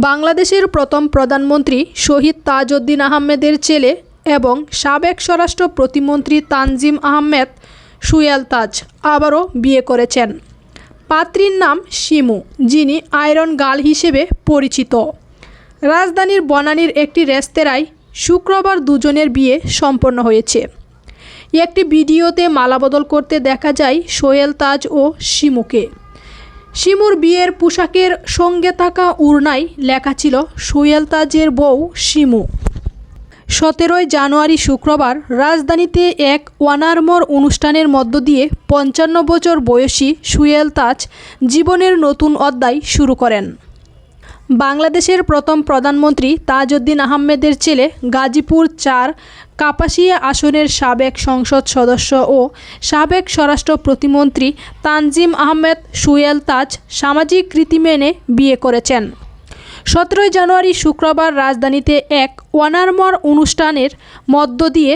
বাংলাদেশের প্রথম প্রধানমন্ত্রী শহীদ তাজউদ্দিন আহমেদের ছেলে এবং সাবেক স্বরাষ্ট্র প্রতিমন্ত্রী তানজিম আহমেদ সুয়েল তাজ আবারও বিয়ে করেছেন। পাত্রীর নাম শিমু, যিনি আয়রন গার্ল হিসেবে পরিচিত। রাজধানীর বনানীর একটি রেস্তোরাঁয় শুক্রবার দুজনের বিয়ে সম্পন্ন হয়েছে। একটি ভিডিওতে মালাবদল করতে দেখা যায় সোহেল তাজ ও শিমুকে। শিমুর বিয়ের পোশাকের সঙ্গে থাকা উড়নায় লেখা ছিল সোয়েল তাজের বউ শিমু। সতেরোই জানুয়ারি শুক্রবার রাজধানীতে এক ওয়ানারমর অনুষ্ঠানের মধ্য দিয়ে পঞ্চান্ন বছর বয়সী সুয়েল তাজ জীবনের নতুন অধ্যায় শুরু করেন। বাংলাদেশের প্রথম প্রধানমন্ত্রী তাজউদ্দিন আহমেদের ছেলে গাজীপুর চার কাপাসিয়া আসনের সাবেক সংসদ সদস্য ও সাবেক স্বরাষ্ট্র প্রতিমন্ত্রী তানজিম আহমেদ সুয়েল তাজ সামাজিক রীতি মেনে বিয়ে করেছেন। সতেরোই জানুয়ারি শুক্রবার রাজধানীতে এক ওয়ানারমর অনুষ্ঠানের মধ্য দিয়ে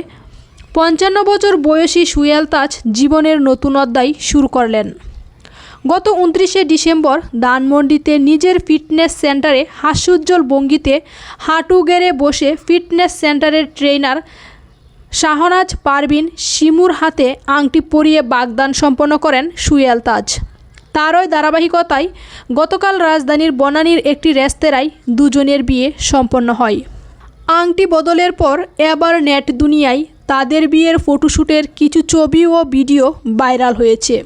পঞ্চান্ন বছর বয়সী সুয়েল তাজ জীবনের নতুন অধ্যায় শুরু করলেন। গত উনত্রিশে ডিসেম্বর ধানমন্ডিতে নিজের ফিটনেস সেন্টারে হাস্যোজ্জ্বল ভঙ্গিতে হাঁটু গেড়ে বসে ফিটনেস সেন্টারের ট্রেনার শাহনাজ পারভিন শিমুর হাতে আংটি পরিয়ে বাগদান সম্পন্ন করেন সুয়েল তাজ। তারই ধারাবাহিকতায় গতকাল রাজধানীর বনানীর একটি রেস্তোরাঁয় দুজনের বিয়ে সম্পন্ন হয়। আংটি বদলের পর এবার নেট দুনিয়ায় তাদের বিয়ের ফটোশ্যুটের কিছু ছবি ও ভিডিও ভাইরাল হয়েছে।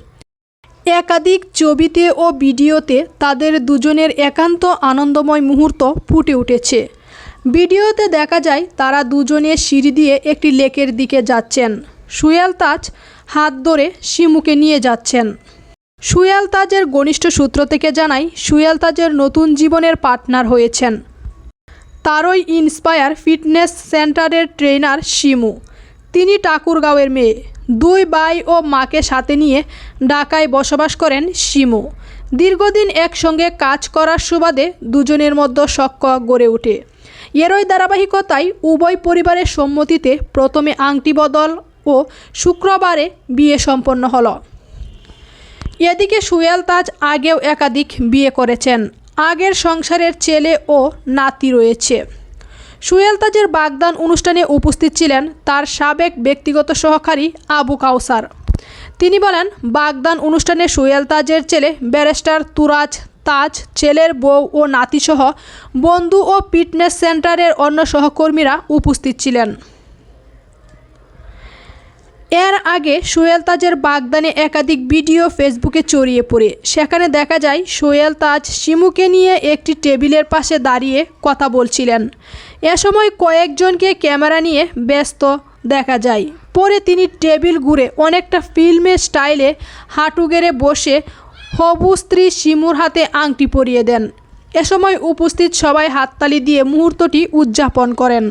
একাধিক ছবিতে ও ভিডিওতে তাদের দুজনের একান্ত আনন্দময় মুহূর্ত ফুটে উঠেছে। ভিডিওতে দেখা যায়, তারা দুজনে সিঁড়ি দিয়ে একটি লেকের দিকে যাচ্ছেন। সুয়াল তাজ হাত ধরে শিমুকে নিয়ে যাচ্ছেন। সুয়াল তাজের ঘনিষ্ঠ সূত্র থেকে জানাই সুয়াল তাজের নতুন জীবনের পার্টনার হয়েছেন। তারই ইন্সপায়ার ফিটনেস সেন্টারের ট্রেনার শিমু। তিনি ঠাকুরগাঁওয়ের মেয়ে। দুই ভাই ও মাকে সাথে নিয়ে ঢাকায় বসবাস করেন শিমু। দীর্ঘদিন একসঙ্গে কাজ করার সুবাদে দুজনের মধ্যে সখ্য গড়ে ওঠে। এরই ধারাবাহিকতায় উভয় পরিবারের সম্মতিতে প্রথমে আংটি বদল ও শুক্রবারে বিয়ে সম্পন্ন হলো। এদিকে সুয়েল তাজ আগেও একাধিক বিয়ে করেছেন। আগের সংসারের ছেলে ও নাতি রয়েছে। সুয়েল তাজের বাগদান অনুষ্ঠানে উপস্থিত ছিলেন তার সাবেক ব্যক্তিগত সহকারী আবু কাউসার। তিনি বলেন, বাগদান অনুষ্ঠানে সুয়েল তাজের ছেলে ব্যারিস্টার তুরাজ তাজ, ছেলের বউ ও নাতিসহ বন্ধু ও ফিটনেস সেন্টারের অন্য সহকর্মীরা উপস্থিত ছিলেন। এর আগে সোহেল তাজের বাগদানে একাধিক ভিডিও ফেসবুকে ছড়িয়ে পড়ে। সেখানে দেখা যায় সোহেল তাজ শিমুকে নিয়ে একটি টেবিলের পাশে দাঁড়িয়ে কথা বলছিলেন। এ সময় কয়েকজনকে ক্যামেরা নিয়ে ব্যস্ত দেখা যায়। পরে তিনি টেবিল ঘুরে অনেকটা ফিল্মের স্টাইলে হাঁটু গেড়ে বসে হবু স্ত্রী শিমুর হাতে আংটি পরিয়ে দেন। এ সময় উপস্থিত সবাই হাততালি দিয়ে মুহূর্তটি উদযাপন করেন।